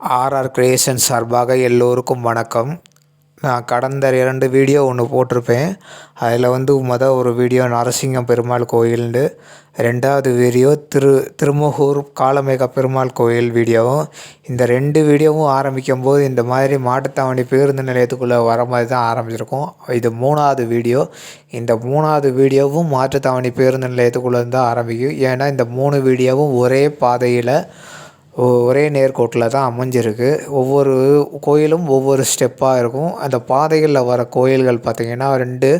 RR creation சார்பாக எல்லோருக்கும் வணக்கம். நான் கடந்த இரண்டு வீடியோ ஒன்று போட்டிருப்பேன். அதில் வந்து மொதல் ஒரு வீடியோ நரசிங்கம் பெருமாள் கோயில்னு ரெண்டாவது வீடியோ திரு திருமுகூர் காலமேக பெருமாள் கோயில் வீடியோவும் இந்த ரெண்டு வீடியோவும் ஆரம்பிக்கும் போது இந்த மாதிரி மாட்டுத்தாவணி பேருந்து நிலையத்துக்குள்ளே வர மாதிரி தான் ஆரம்பிச்சிருக்கோம். இது மூணாவது வீடியோ. இந்த மூணாவது வீடியோவும் மாட்டுத்தாவணி பேருந்து நிலையத்துக்குள்ளே தான் ஆரம்பிக்கும். ஏன்னா இந்த மூணு வீடியோவும் ஒரே பாதையில் ஒரே நேர்கோட்டில் தான் அமைஞ்சிருக்கு. ஒவ்வொரு கோயிலும் ஒவ்வொரு ஸ்டெப்பாக இருக்கும். அந்த பாதைகளில் வர கோயில்கள் பார்த்திங்கன்னா ரெண்டு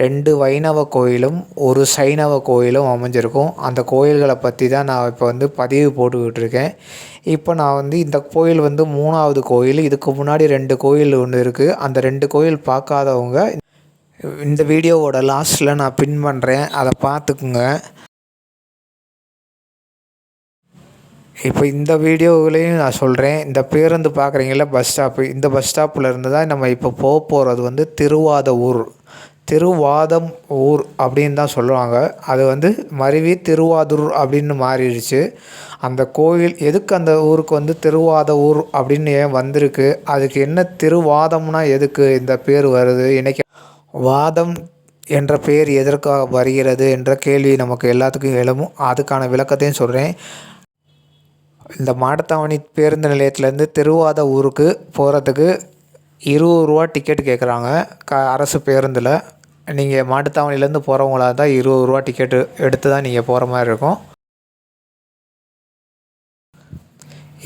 ரெண்டு வைணவ கோயிலும் ஒரு சைனவ கோயிலும் அமைஞ்சிருக்கும். அந்த கோயில்களை பற்றி தான் நான் இப்போ வந்து பதிவு போட்டுக்கிட்டு இருக்கேன். இப்போ நான் வந்து இந்த கோயில் வந்து மூணாவது கோயில். இதுக்கு முன்னாடி ரெண்டு கோயில் ஒன்று இருக்குது அந்த ரெண்டு கோயில் பார்க்காதவங்க இந்த வீடியோவோட லாஸ்ட்டில் நான் பின் பண்ணுறேன் அதை பார்த்துக்குங்க. இப்போ இந்த வீடியோவிலையும் நான் சொல்கிறேன் இந்த பேருந்து பார்க்குறீங்கள பஸ் ஸ்டாப்பு இந்த பஸ் ஸ்டாப்பில் இருந்து தான் நம்ம இப்போ போக போகிறது வந்து திருவாத ஊர். திருவாதம் ஊர் அப்படின்னு தான் சொல்லுவாங்க. அது வந்து மருவி திருவாதூர் அப்படின்னு மாறிடுச்சு. அந்த கோயில் எதுக்கு அந்த ஊருக்கு வந்து திருவாத ஊர் அப்படின்னு ஏன் வந்திருக்கு? அதுக்கு என்ன திருவாதம்னா எதுக்கு இந்த பேர் வருது? இன்றைக்கி வாதம் என்ற பெயர் எதற்காக வருகிறது என்ற கேள்வி நமக்கு எல்லாத்துக்கும் எழுமும் அதுக்கான விளக்கத்தையும் சொல்கிறேன் இந்த மாட்டுத்தாவணி பேருந்து நிலையத்துலேருந்து திருவாத ஊருக்கு போகிறதுக்கு இருபது ரூபா டிக்கெட் கேட்குறாங்க க அரசு பேருந்தில். நீங்கள் மாட்டுத்தாவணிலேருந்து போகிறவங்களா இருந்தால் இருபது ரூபா டிக்கெட்டு எடுத்து தான் நீங்கள் போகிற மாதிரி இருக்கும்.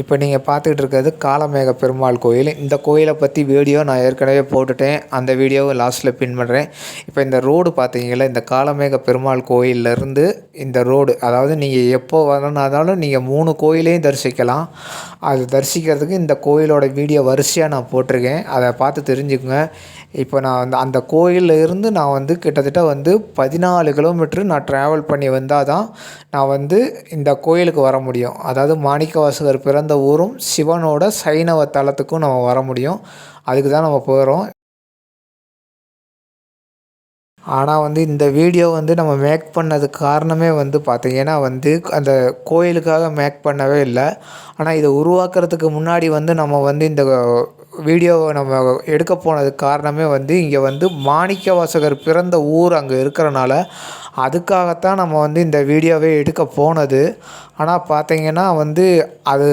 இப்போ நீங்கள் பார்த்துக்கிட்டு இருக்கிறது காளமேக பெருமாள் கோயில். இந்த கோயிலை பற்றி வீடியோ நான் ஏற்கனவே போட்டுட்டேன். அந்த வீடியோவை லாஸ்ட்டில் பின் பண்ணுறேன் இப்போ இந்த ரோடு பார்த்தீங்களா இந்த காளமேக பெருமாள் கோயிலேருந்து இந்த ரோடு அதாவது நீங்கள் எப்போ வரணுன்னாலும் நீங்கள் மூணு கோயிலையும் தரிசிக்கலாம். அது தரிசிக்கிறதுக்கு இந்த கோயிலோட வீடியோ வரிசையாக நான் போட்டிருக்கேன். அதை பார்த்து தெரிஞ்சுக்குங்க. இப்போ நான் வந்து அந்த கோயிலில் இருந்து நான் வந்து கிட்டத்தட்ட வந்து பதினாலு கிலோமீட்ரு நான் ட்ராவல் பண்ணி வந்தால் தான் நான் வந்து இந்த கோயிலுக்கு வர முடியும். அதாவது மாணிக்கவாசகர் பிறந்த ஊரும் சிவனோட சைனவ தலத்துக்கும் நம்ம வர முடியும். அதுக்கு தான் நம்ம போகிறோம் ஆனால் வந்து இந்த வீடியோ வந்து நம்ம மேக் பண்ணதுக்கு காரணமே வந்து பார்த்திங்கன்னா வந்து அந்த கோயிலுக்காக மேக் பண்ணவே இல்லை. ஆனால் இதை உருவாக்குறதுக்கு முன்னாடி வந்து நம்ம வந்து இந்த வீடியோவை நம்ம எடுக்க போனதுக்கு காரணமே வந்து இங்கே வந்து மாணிக்க வாசகர் பிறந்த ஊர் அங்கே இருக்கிறனால அதுக்காகத்தான் நம்ம வந்து இந்த வீடியோவே எடுக்க போனது. ஆனால் பார்த்தீங்கன்னா வந்து அது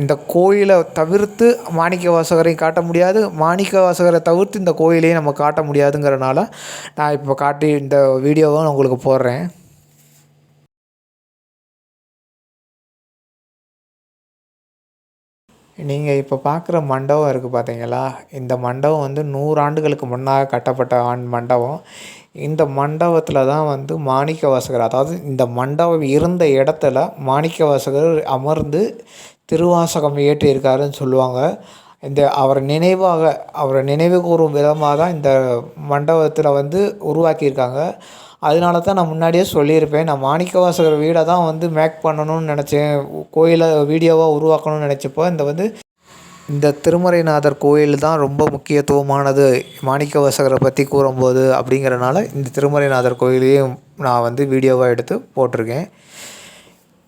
இந்த கோயிலை தவிர்த்து மாணிக்க வாசகரையும் காட்ட முடியாது. மாணிக்க வாசகரை தவிர்த்து இந்த கோயிலையும் நம்ம காட்ட முடியாதுங்கிறனால நான் இப்போ காட்டி இந்த வீடியோவை நான் உங்களுக்கு போடுறேன். நீங்கள் இப்போ பார்க்குற மண்டபம் இருக்குது பார்த்தீங்களா இந்த மண்டபம் வந்து நூறாண்டுகளுக்கு முன்னாக கட்டப்பட்ட ஆண் மண்டபம். இந்த மண்டபத்தில் தான் வந்து மாணிக்க வாசகர் அதாவது இந்த மண்டபம் இருந்த இடத்துல மாணிக்க வாசகர் அமர்ந்து திருவாசகம் ஏற்றியிருக்காருன்னு சொல்லுவாங்க. இந்த அவர் நினைவாக அவரை நினைவு கூறும் விதமாக தான் இந்த மண்டபத்தில் வந்து உருவாக்கியிருக்காங்க. அதனால தான் நான் முன்னாடியே சொல்லியிருப்பேன். நான் மாணிக்கவாசகர் வீடை தான் வந்து மேக் பண்ணணும்னு நினச்சேன். கோயிலை வீடியோவாக உருவாக்கணும்னு நினச்சப்போ இந்த வந்து இந்த திருமறைநாதர் கோயில் தான் ரொம்ப முக்கியத்துவமானது மாணிக்கவாசகரை பற்றி கூறும்போது அப்படிங்கிறனால இந்த திருமறைநாதர் கோயிலையும் நான் வந்து வீடியோவாக எடுத்து போட்டிருக்கேன்.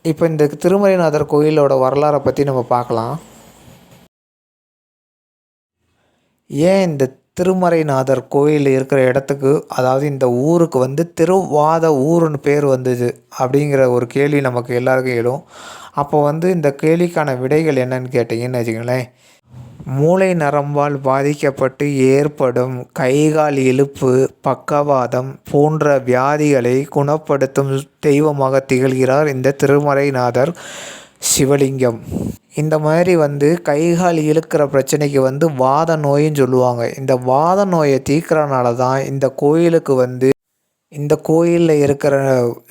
இப்போ இந்த திருமறைநாதர் கோயிலோட வரலாறை பற்றி நம்ம பார்க்கலாம். ஏன் இந்த திருமறைநாதர் கோயில் இருக்கிற இடத்துக்கு அதாவது இந்த ஊருக்கு வந்து திருவாத ஊருன்னு பேர் வந்தது அப்படிங்கிற ஒரு கேள்வி நமக்கு எல்லாருக்கும் எழும். அப்போ வந்து இந்த கேள்விக்கான விடைகள் என்னன்னு கேட்டிங்கன்னு வச்சுக்கங்களேன். மூளை நரம்பால் பாதிக்கப்பட்டு ஏற்படும் கைகால் இழுப்பு பக்கவாதம் போன்ற வியாதிகளை குணப்படுத்தும் தெய்வமாக திகழ்கிறார் இந்த திருமறைநாதர். சிவலிங்கம். இந்த மாதிரி வந்து கைகால் இழுக்கிற பிரச்சனைக்கு வந்து வாத நோயின்னு சொல்லுவாங்க. இந்த வாத நோயை தீர்க்கிறனால தான் இந்த கோயிலுக்கு வந்து இந்த கோயிலில் இருக்கிற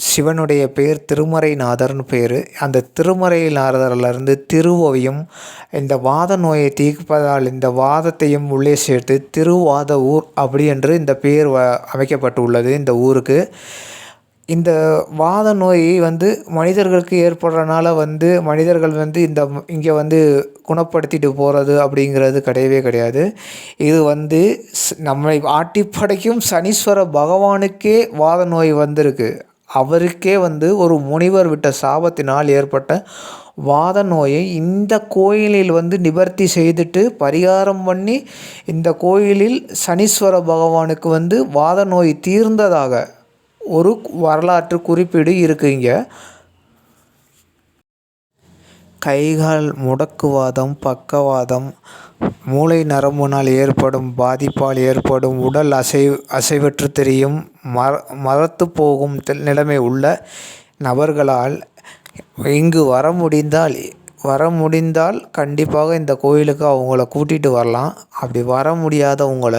சிவனுடைய பேர் திருமறைநாதர்னு பேர். அந்த திருமறைநாதர்லேருந்து திருவோவியம் இந்த வாத நோயை தீர்ப்பதால் இந்த வாதத்தையும் உள்ளே சேர்த்து திருவாத ஊர் அப்படி என்று இந்த பேர் வ அமைக்கப்பட்டுள்ளது இந்த ஊருக்கு. இந்த வாத நோய் வந்து மனிதர்களுக்கு ஏற்படுறனால வந்து மனிதர்கள் வந்து இந்த இங்கே வந்து குணப்படுத்திட்டு போகிறது அப்படிங்கிறது கிடையவே கிடையாது. இது வந்து நம்மை ஆட்டி படைக்கும் சனீஸ்வர பகவானுக்கே வாத நோய் வந்திருக்கு. அவருக்கே வந்து ஒரு முனிவர் விட்ட சாபத்தினால் ஏற்பட்ட வாத நோயை இந்த கோயிலில் வந்து நிவர்த்தி செய்துட்டு பரிகாரம் பண்ணி இந்த கோயிலில் சனீஸ்வர பகவானுக்கு வந்து வாத நோய் தீர்ந்ததாக ஒரு வரலாற்று குறிப்பீடு இருக்குங்க கைகால் முடக்குவாதம் பக்கவாதம் மூளை நரம்புனால் ஏற்படும் பாதிப்பால் ஏற்படும் உடல் அசை அசைவற்று தெரியும் மர மரத்து போகும் நிலைமை உள்ள நபர்களால் இங்கு வர முடிந்தால் வர முடிந்தால் கண்டிப்பாக இந்த கோயிலுக்கு அவங்கள கூட்டிகிட்டு வரலாம். அப்படி வர முடியாதவங்கள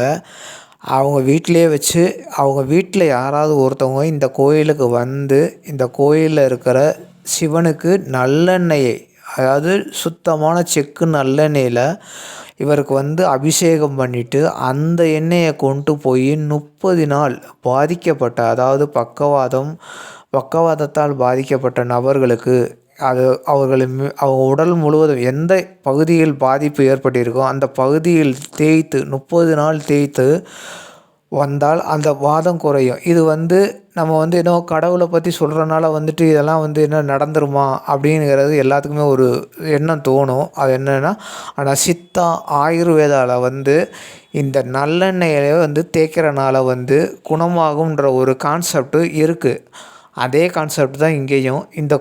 அவங்க வீட்டிலையே வச்சு அவங்க வீட்டில் யாராவது ஒருத்தவங்க இந்த கோயிலுக்கு வந்து இந்த கோயிலில் இருக்கிற சிவனுக்கு நல்லெண்ணெயை அதாவது சுத்தமான செக்கு நல்லெண்ணெயில் இவருக்கு வந்து அபிஷேகம் பண்ணிவிட்டு அந்த எண்ணெயை கொண்டு போய் முப்பது நாள் பாதிக்கப்பட்ட அதாவது பக்கவாதம் பக்கவாதத்தால் பாதிக்கப்பட்ட நபர்களுக்கு அது அவர்களின் அவங்க உடல் முழுவதும் எந்த பகுதியில் பாதிப்பு ஏற்பட்டிருக்கோ அந்த பகுதியில் தேய்த்து முப்பது நாள் தேய்த்து வந்தால் அந்த வாதம் குறையும். இது வந்து நம்ம வந்து ஏதோ கடவுளை பற்றி சொல்கிறனால வந்துட்டு இதெல்லாம் வந்து என்ன நடந்துருமா அப்படிங்கிறது எல்லாத்துக்குமே ஒரு எண்ணம் தோணும். அது என்னென்னா ஆனால் சித்தா ஆயுர்வேதாவில் வந்து இந்த நல்லெண்ணெயை வந்து தேய்க்கிறனால வந்து குணமாகுன்ற ஒரு கான்செப்ட்டு இருக்குது அதே கான்செப்ட் தான் இங்கேயும். இந்த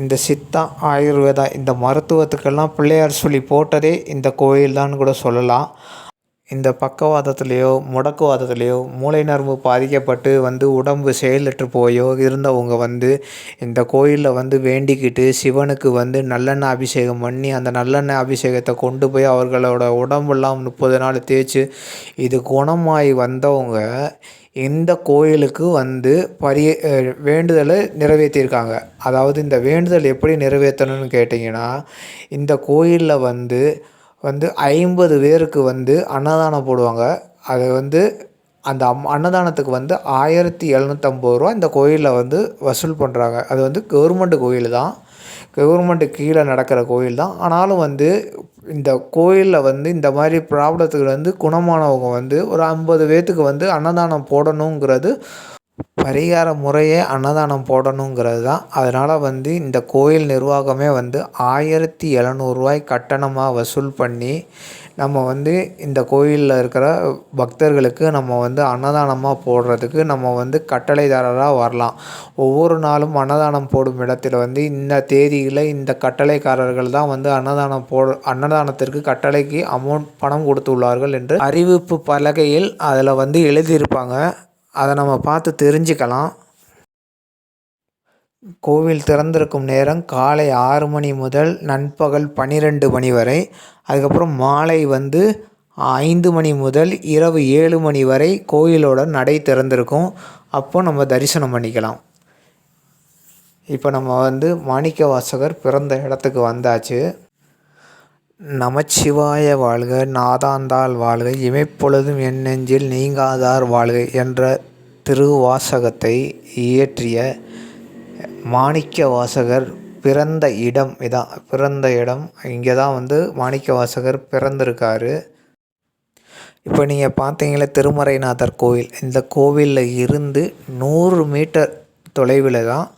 இந்த சித்தா ஆயுர்வேதா இந்த மருத்துவத்துக்கெல்லாம் பிள்ளையார் சொல்லி போட்டதே இந்த கோயில் தான் கூட சொல்லலாம். இந்த பக்கவாதத்துலேயோ முடக்குவாதத்துலேயோ மூளை நரம்பு பாதிக்கப்பட்டு வந்து உடம்பு செயலற்று போயோ இருந்தவங்க வந்து இந்த கோயிலில் வந்து வேண்டிக்கிட்டு சிவனுக்கு வந்து நல்லெண்ணெய் அபிஷேகம் பண்ணி அந்த நல்லெண்ணெய் அபிஷேகத்தை கொண்டு போய் அவர்களோட உடம்பெல்லாம் முப்பது நாள் தேய்ச்சி இது குணமாகி வந்தவங்க இந்த கோயிலுக்கு வந்து பரிய வேண்டுதலை நிறைவேற்றியிருக்காங்க. அதாவது இந்த வேண்டுதல் எப்படி நிறைவேற்றணும்னு கேட்டிங்கன்னா இந்த கோயிலில் வந்து வந்து ஐம்பது பேருக்கு வந்து அன்னதானம் போடுவாங்க. அது வந்து அந்த அம் அன்னதானத்துக்கு வந்து ஆயிரத்தி எழுநூற்றம்பது ரூபா இந்த கோயிலில் வந்து வசூல் பண்ணுறாங்க அது வந்து கவர்மெண்ட் கோயில் தான். கவர்மெண்ட்டு கீழே நடக்கிற கோயில் தான். ஆனாலும் வந்து இந்த கோயிலில் வந்து இந்த மாதிரி ப்ராப்ளத்துக்கு வந்து குணமானவங்க வந்து ஒரு ஐம்பது பேர்த்துக்கு வந்து அன்னதானம் போடணுங்கிறது பரிகார முறையே அன்னதானம் போடணுங்கிறது தான். அதனால் வந்து இந்த கோயில் நிர்வாகமே வந்து ஆயிரத்தி எழுநூறுவாய் கட்டணமாக வசூல் பண்ணி நம்ம வந்து இந்த கோயிலில் இருக்கிற பக்தர்களுக்கு நம்ம வந்து அன்னதானமாக போடுறதுக்கு நம்ம வந்து கட்டளைதாரராக வரலாம். ஒவ்வொரு நாளும் அன்னதானம் போடும் இடத்துல வந்து இந்த தேதியில் இந்த கட்டளைக்காரர்கள் தான் வந்து அன்னதானம் போட அன்னதானத்திற்கு கட்டளைக்கு அமௌண்ட் பணம் கொடுத்துள்ளார்கள் என்று அறிவிப்பு பலகையில் அதில் வந்து எழுதியிருப்பாங்க. அதை நம்ம பார்த்து தெரிஞ்சுக்கலாம். கோவில் திறந்திருக்கும் நேரம் காலை ஆறு மணி முதல் நண்பகல் பன்னிரெண்டு மணி வரை. அதுக்கப்புறம் மாலை வந்து ஐந்து மணி முதல் இரவு ஏழு மணி வரை கோயிலோட நடை திறந்திருக்கும். அப்போ நம்ம தரிசனம் பண்ணிக்கலாம். இப்போ நம்ம வந்து மாணிக்க வாசகர் பிறந்த இடத்துக்கு வந்தாச்சு. நமச்சிவாய வாழ்க நாதாந்தாள் வாழ்க இமைப்பொழுதும் என் நெஞ்சில் நீங்காதார் வாழ்க என்ற திருவாசகத்தை இயற்றிய மாணிக்க வாசகர் பிறந்த இடம் இதான் பிறந்த இடம். இங்கே தான் வந்து மாணிக்க வாசகர் பிறந்திருக்காரு. இப்போ நீங்கள் பார்த்தீங்களா திருமறைநாதர் கோவில். இந்த கோவிலில் இருந்து நூறு மீட்டர் தொலைவில் தான்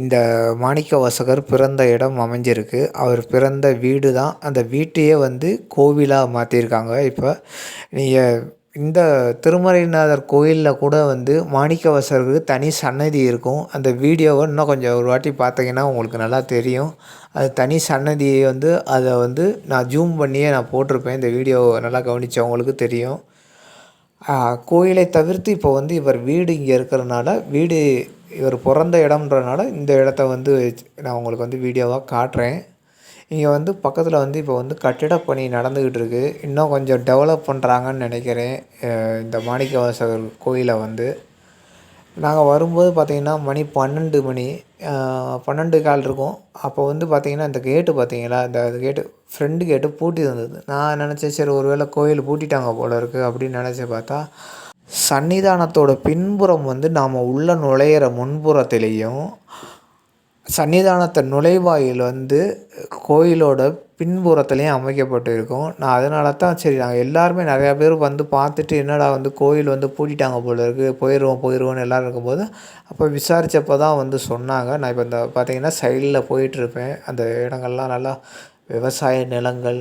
இந்த மாணிக்க வாசகர் பிறந்த இடம் அமைஞ்சிருக்கு. அவர் பிறந்த வீடு தான் அந்த வீட்டையே வந்து கோவிலாக மாற்றிருக்காங்க இப்போ நீங்கள் இந்த திருமறைநாதர் கோயிலில் கூட வந்து மாணிக்கவாசகருக்கு தனி சன்னதி இருக்கும். அந்த வீடியோவை இன்னும் கொஞ்சம் ஒரு வாட்டி பார்த்தீங்கன்னா உங்களுக்கு நல்லா தெரியும். அது தனி சன்னதியை வந்து அதை வந்து நான் ஜூம் பண்ணியே நான் போட்டிருப்பேன். இந்த வீடியோவை நல்லா கவனித்தவங்களுக்கு தெரியும். கோயிலை தவிர்த்து இப்போ வந்து இவர் வீடு இங்கே இருக்கிறனால வீடு இவர் பிறந்த இடம்ன்றனால இந்த இடத்த வந்து நான் உங்களுக்கு வந்து வீடியோவாக காட்டுறேன். இங்கே வந்து பக்கத்தில் வந்து இப்போ வந்து கட்டிடப் பணி நடந்துக்கிட்டு இருக்குது இன்னும் கொஞ்சம் டெவலப் பண்ணுறாங்கன்னு நினைக்கிறேன். இந்த மாணிக்கவாசகர் கோயிலை வந்து. நாங்கள் வரும்போது பார்த்திங்கன்னா மணி பன்னெண்டு மணி பன்னெண்டு கால் இருக்கும். அப்போ வந்து பார்த்திங்கன்னா இந்த கேட்டு பார்த்திங்களா? இந்த கேட்டு ஃப்ரெண்டு கேட்டு பூட்டி இருந்தது. நான் நினச்சேன் சரி ஒரு வேளை கோயில் பூட்டிட்டாங்க போல இருக்குது அப்படின்னு நினச்சி பார்த்தா சன்னிதானத்தோட பின்புறம் வந்து நாம் உள்ளே நுழையிற முன்புறத்துலேயும் சன்னிதானத்தை நுழைவாயில் வந்து கோயிலோட பின்புறத்துலேயும் அமைக்கப்பட்டு இருக்கும் நான் அதனால தான் சரி நாங்கள் எல்லாருமே நிறையா பேர் வந்து பார்த்துட்டு என்னடா வந்து கோயில் வந்து பூட்டிட்டாங்க போல இருக்குது போயிடுவோம் போயிடுவோம்னு எல்லோரும் இருக்கும்போது அப்போ விசாரித்தப்போ தான் வந்து சொன்னாங்க. நான் இப்போ இந்த பார்த்திங்கன்னா சைடில் போயிட்டுருப்பேன். அந்த இடங்கள்லாம் நல்லா விவசாய நிலங்கள்.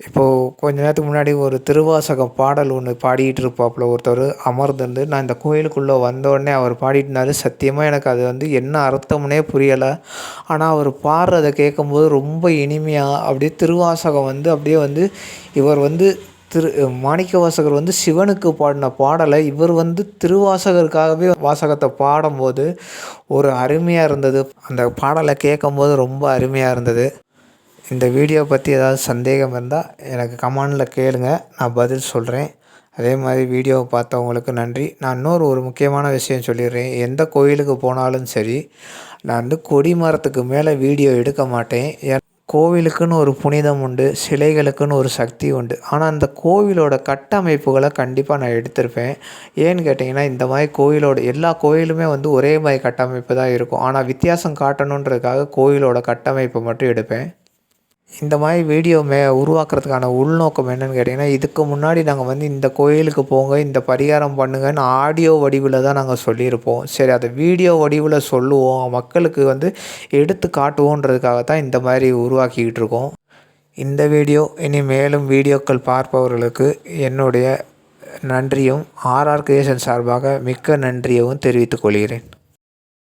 இப்போது கொஞ்ச நேரத்துக்கு முன்னாடி ஒரு திருவாசகம் பாடல் ஒன்று பாடிட்டு இருப்பாப்புல. ஒருத்தர் அமர்ந்திருந்து நான் இந்த கோயிலுக்குள்ளே வந்தோடனே அவர் பாடிட்டுனாரு சத்தியமாக எனக்கு அது வந்து என்ன அர்த்தம்னே புரியலை. ஆனால் அவர் பாடுறதை கேட்கும்போது ரொம்ப இனிமையாக அப்படியே திருவாசகம் வந்து அப்படியே வந்து இவர் வந்து திரு மாணிக்க வாசகர் வந்து சிவனுக்கு பாடின பாடலை இவர் வந்து திருவாசகருக்காகவே வாசகத்தை பாடும்போது ஒரு அருமையாக இருந்தது. அந்த பாடலை கேட்கும்போது ரொம்ப அருமையாக இருந்தது. இந்த வீடியோ பற்றி ஏதாவது சந்தேகம் இருந்தால் எனக்கு கமெண்டில் கேளுங்க. நான் பதில் சொல்கிறேன் அதே மாதிரி வீடியோவை பார்த்தவங்களுக்கு நன்றி. நான் இன்னொரு ஒரு முக்கியமான விஷயம் சொல்லிடுறேன். எந்த கோயிலுக்கு போனாலும் சரி நான் வந்து கொடி மரத்துக்கு மேலே வீடியோ எடுக்க மாட்டேன். ஏன் கோவிலுக்குன்னு ஒரு புனிதம் உண்டு சிலைகளுக்குன்னு ஒரு சக்தி உண்டு. ஆனால் அந்த கோவிலோட கட்டமைப்புகளை கண்டிப்பாக நான் எடுத்திருப்பேன். ஏன்னு கேட்டிங்கன்னா இந்த மாதிரி கோவிலோட எல்லா கோயிலுமே வந்து ஒரே மாதிரி கட்டமைப்பு தான் இருக்கும். ஆனால் வித்தியாசம் காட்டணுன்றதுக்காக கோவிலோட கட்டமைப்பை மட்டும் எடுப்பேன். இந்த மாதிரி வீடியோ மே உருவாக்குறதுக்கான உள்நோக்கம் என்னன்னு கேட்டிங்கன்னா இதுக்கு முன்னாடி நாங்கள் வந்து இந்த கோயிலுக்கு போங்க இந்த பரிகாரம் பண்ணுங்கன்னு ஆடியோ வடிவில் தான் நாங்கள் சொல்லியிருப்போம். சரி அதை வீடியோ வடிவில் சொல்லுவோம். மக்களுக்கு வந்து எடுத்து காட்டுவோன்றதுக்காக தான் இந்த மாதிரி உருவாக்கிக்கிட்டு இருக்கோம். இந்த வீடியோ இனி மேலும் வீடியோக்கள் பார்ப்பவர்களுக்கு என்னுடைய நன்றியும் ஆர்ஆர் கிரியேஷன் சார்பாக மிக்க நன்றியவும் தெரிவித்துக் கொள்கிறேன்.